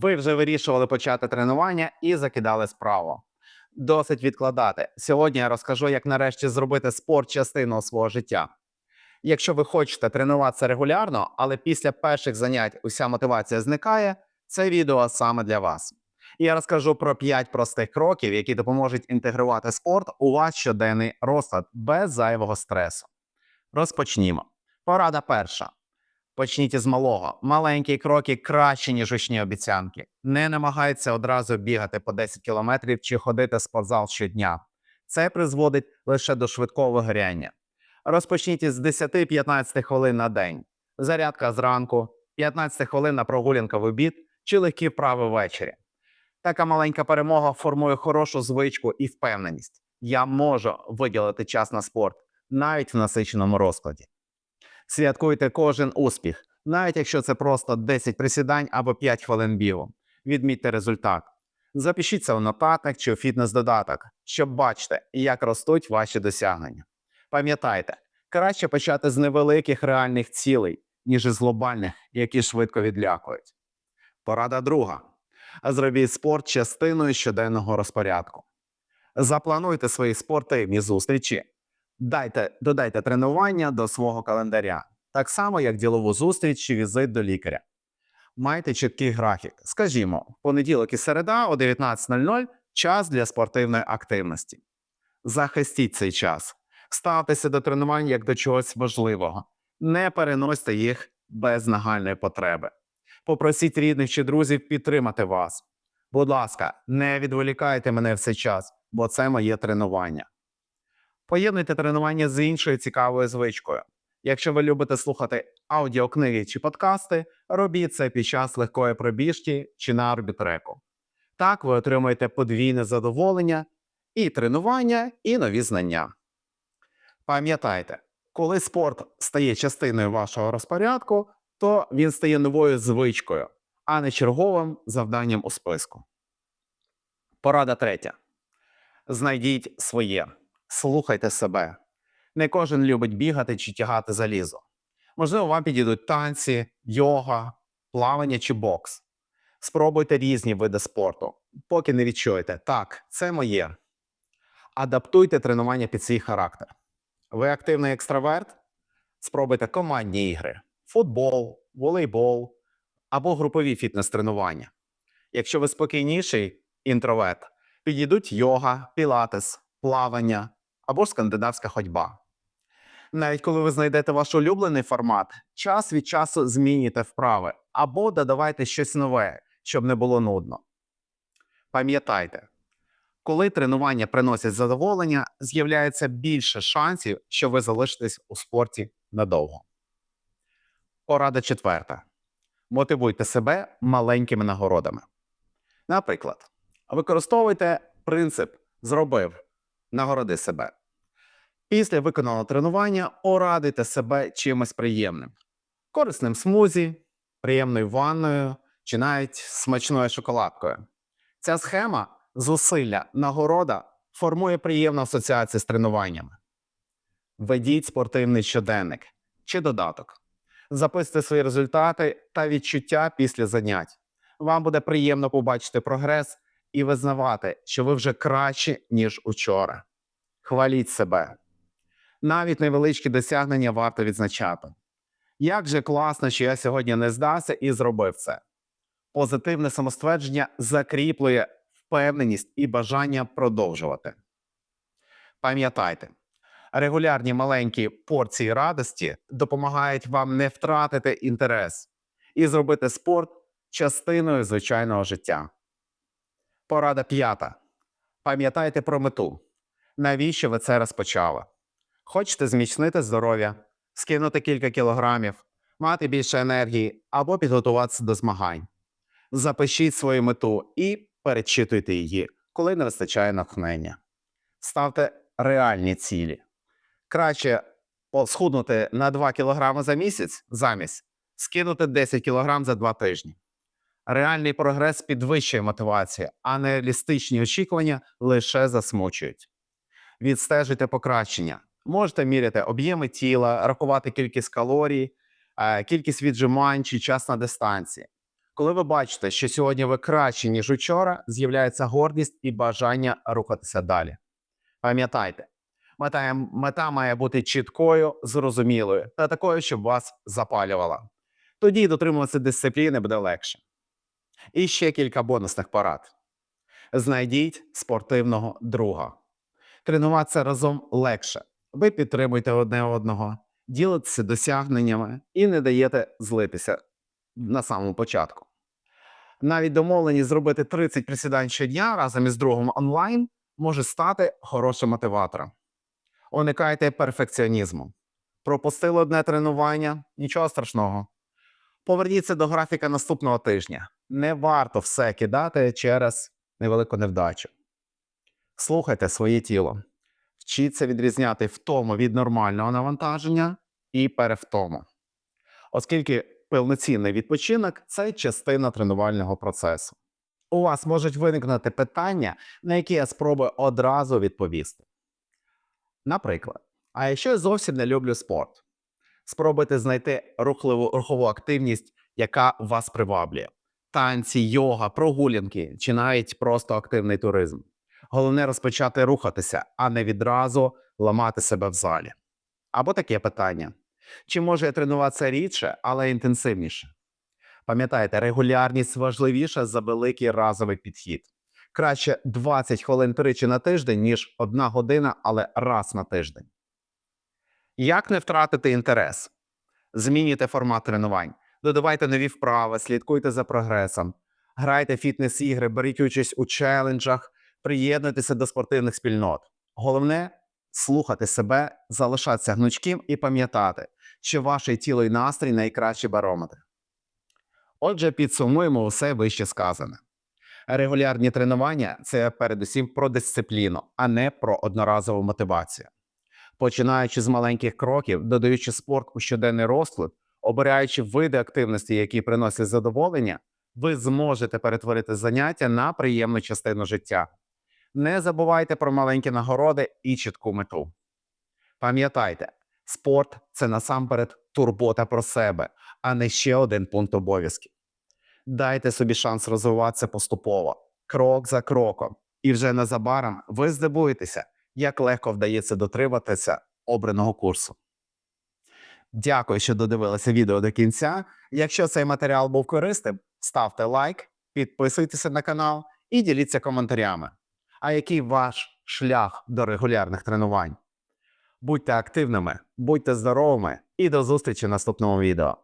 Ви вже вирішували почати тренування і закидали справу. Досить відкладати. Сьогодні я розкажу, як нарешті зробити спорт частиною свого життя. Якщо ви хочете тренуватися регулярно, але після перших занять уся мотивація зникає, це відео саме для вас. Я розкажу про 5 простих кроків, які допоможуть інтегрувати спорт у ваш щоденний розклад без зайвого стресу. Розпочнімо. Порада перша. Почніть із малого. Маленькі кроки краще, ніж гучні обіцянки. Не намагайтеся одразу бігати по 10 кілометрів чи ходити спортзал щодня. Це призводить лише до швидкого вигоряння. Розпочніть із 10-15 хвилин на день. Зарядка зранку, 15 хвилин на прогулянка в обід чи легкі вправи ввечері. Така маленька перемога формує хорошу звичку і впевненість. Я можу виділити час на спорт навіть в насиченому розкладі. Святкуйте кожен успіх, навіть якщо це просто 10 присідань або 5 хвилин бігу. Відмітьте результат. Запишіться в нотатник чи у фітнес-додаток, щоб бачити, як ростуть ваші досягнення. Пам'ятайте, краще почати з невеликих реальних цілей, ніж із глобальних, які швидко відлякують. Порада друга. Зробіть спорт частиною щоденного розпорядку. Заплануйте свої спортивні зустрічі. Дайте, додайте тренування до свого календаря, так само як ділову зустріч чи візит до лікаря. Майте чіткий графік. Скажімо, понеділок і середа о 19.00 час для спортивної активності. Захистіть цей час, ставтеся до тренувань як до чогось важливого, не переносьте їх без нагальної потреби. Попросіть рідних чи друзів підтримати вас. Будь ласка, не відволікайте мене в цей час, бо це моє тренування. Поєднуйте тренування з іншою цікавою звичкою. Якщо ви любите слухати аудіокниги чи подкасти, робіть це під час легкої пробіжки чи на арбітреку. Так ви отримуєте подвійне задоволення, і тренування, і нові знання. Пам'ятайте, коли спорт стає частиною вашого розпорядку, то він стає новою звичкою, а не черговим завданням у списку. Порада третя. Знайдіть своє. Слухайте себе. Не кожен любить бігати чи тягати залізо. Можливо, вам підійдуть танці, йога, плавання чи бокс. Спробуйте різні види спорту, поки не відчуєте, так, це моє. Адаптуйте тренування під свій характер. Ви активний екстраверт? Спробуйте командні ігри: футбол, волейбол або групові фітнес-тренування. Якщо ви спокійніший інтроверт, підійдуть йога, пілатес, плавання або скандинавська ходьба. Навіть коли ви знайдете ваш улюблений формат, час від часу змінюйте вправи або додавайте щось нове, щоб не було нудно. Пам'ятайте, коли тренування приносять задоволення, з'являється більше шансів, що ви залишитесь у спорті надовго. Порада четверта. Мотивуйте себе маленькими нагородами. Наприклад, використовуйте принцип зробив нагороди себе. Після виконаного тренування орадуйте себе чимось приємним: корисним смузі, приємною ванною чи навіть смачною шоколадкою. Ця схема зусилля, нагорода формує приємну асоціацію з тренуваннями. Ведіть спортивний щоденник чи додаток. Записуйте свої результати та відчуття після занять. Вам буде приємно побачити прогрес і визнавати, що ви вже краще, ніж учора. Хваліть себе. Навіть невеличкі досягнення варто відзначати. Як же класно, що я сьогодні не здався і зробив це. Позитивне самоствердження закріплює впевненість і бажання продовжувати. Пам'ятайте, регулярні маленькі порції радості допомагають вам не втратити інтерес і зробити спорт частиною звичайного життя. Порада п'ята. Пам'ятайте про мету. Навіщо ви це розпочали? Хочете зміцнити здоров'я, скинути кілька кілограмів, мати більше енергії або підготуватися до змагань. Запишіть свою мету і перечитуйте її, коли не вистачає натхнення. Ставте реальні цілі. Краще схуднути на 2 кг за місяць замість скинути 10 кг за 2 тижні. Реальний прогрес підвищує мотивацію, а нереалістичні очікування лише засмучують. Відстежуйте покращення. Можете міряти об'єми тіла, рахувати кількість калорій, е, кількість віджимань чи час на дистанції. Коли ви бачите, що сьогодні ви краще, ніж учора, з'являється гордість і бажання рухатися далі. Пам'ятайте, мета, мета має бути чіткою, зрозумілою та такою, щоб вас запалювала. Тоді дотримуватися дисципліни буде легше. І ще кілька бонусних порад. Знайдіть спортивного друга. Тренуватися разом легше. Ви підтримуєте одне одного, ділитеся досягненнями і не даєте злитися на самому початку. Навіть домовленість зробити 30 присідань щодня разом із другом онлайн може стати хорошим мотиватором. Уникайте перфекціонізму. Пропустили одне тренування, нічого страшного. Поверніться до графіка наступного тижня. Не варто все кидати через невелику невдачу. Слухайте своє тіло. Вчіться відрізняти втому від нормального навантаження і перевтому. Оскільки повноцінний відпочинок це частина тренувального процесу. У вас можуть виникнути питання, на які я спробую одразу відповісти. Наприклад, а якщо я зовсім не люблю спорт, спробуйте знайти рухливу рухову активність, яка вас приваблює: танці, йога, прогулянки чи навіть просто активний туризм. Головне розпочати рухатися, а не відразу ламати себе в залі. Або таке питання: чи може я тренуватися рідше, але інтенсивніше? Пам'ятайте, регулярність важливіша за великий разовий підхід. Краще 20 хвилин тричі на тиждень, ніж одна година, але раз на тиждень. Як не втратити інтерес? Змінюйте формат тренувань, додавайте нові вправи, слідкуйте за прогресом, грайте фітнес-ігри, беріть участь у челенджах, приєднуйтеся до спортивних спільнот. Головне слухати себе, залишатися гнучким і пам'ятати, що ваше тіло і настрій найкращі барометри. Отже, підсумуємо усе вище сказане. Регулярні тренування це передусім про дисципліну, а не про одноразову мотивацію. Починаючи з маленьких кроків, додаючи спорт у щоденний розклад, обираючи види активності, які приносять задоволення, ви зможете перетворити заняття на приємну частину життя. Не забувайте про маленькі нагороди і чітку мету. Пам'ятайте, спорт це насамперед турбота про себе, а не ще один пункт обов'язків. Дайте собі шанс розвиватися поступово, крок за кроком, і вже незабаром ви здивуєтеся, як легко вдається дотриматися обраного курсу. Дякую, що додивилися відео до кінця. Якщо цей матеріал був корисним, ставте лайк, підписуйтеся на канал і діліться коментарями. А який ваш шлях до регулярних тренувань? Будьте активними, будьте здоровими і до зустрічі в наступному відео.